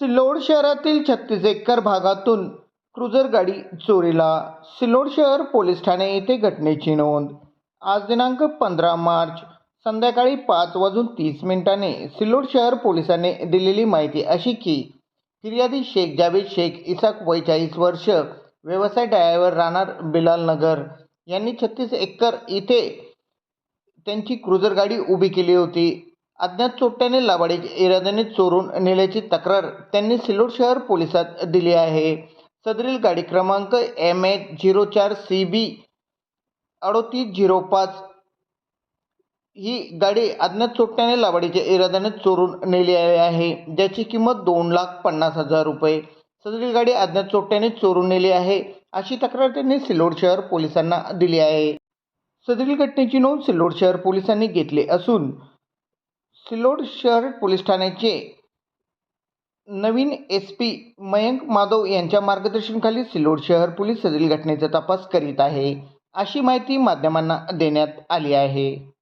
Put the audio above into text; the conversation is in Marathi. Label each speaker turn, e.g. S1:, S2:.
S1: सिल्लोड शहरातील छत्तीस एकर भागातून क्रुझर गाडी चोरीला. सिल्लोड शहर पोलीस ठाणे येथे घटनेची नोंद. आज दिनांक पंधरा मार्च संध्याकाळी पाच वाजून तीस मिनिटांनी सिल्लोड शहर पोलिसांनी दिलेली माहिती अशी की फिर्यादी शेख जावेद शेख इसाक वय वर्ष व्यवसाय डायव्हर राहणार बिलाल नगर. यांनी छत्तीस एकर इथे त्यांची क्रुझर गाडी उभी केली होती. अज्ञात चोरट्याने लावाडीच्या इराद्याने चोरून नेल्याची तक्रार त्यांनी सिल्लोड शहर पोलिसात दिली आहे. सदरील गाडी क्रमांक एम एच झिरो चार सी बी अडोतीस झिरो पाच. ही गाडी अज्ञात चोरट्याने लावाडीच्या इराद्याने चोरून नेली आहे. ज्याची किंमत दोन लाख पन्नास हजार रुपये. सदरील गाडी अज्ञात चोरट्याने चोरून नेली आहे अशी तक्रार त्यांनी सिल्लोड शहर पोलिसांना दिली आहे. सदरील घटनेची नोंद सिल्लोड शहर पोलिसांनी घेतली असून सिल्लोड शहर पोलीस ठाण्याचे नवीन एस पी मयंक माधव यांच्या मार्गदर्शनाखाली सिल्लोड शहर पोलीस सदरील घटनेचा तपास करीत आहे. अशी माहिती माध्यमांना देण्यात आली आहे.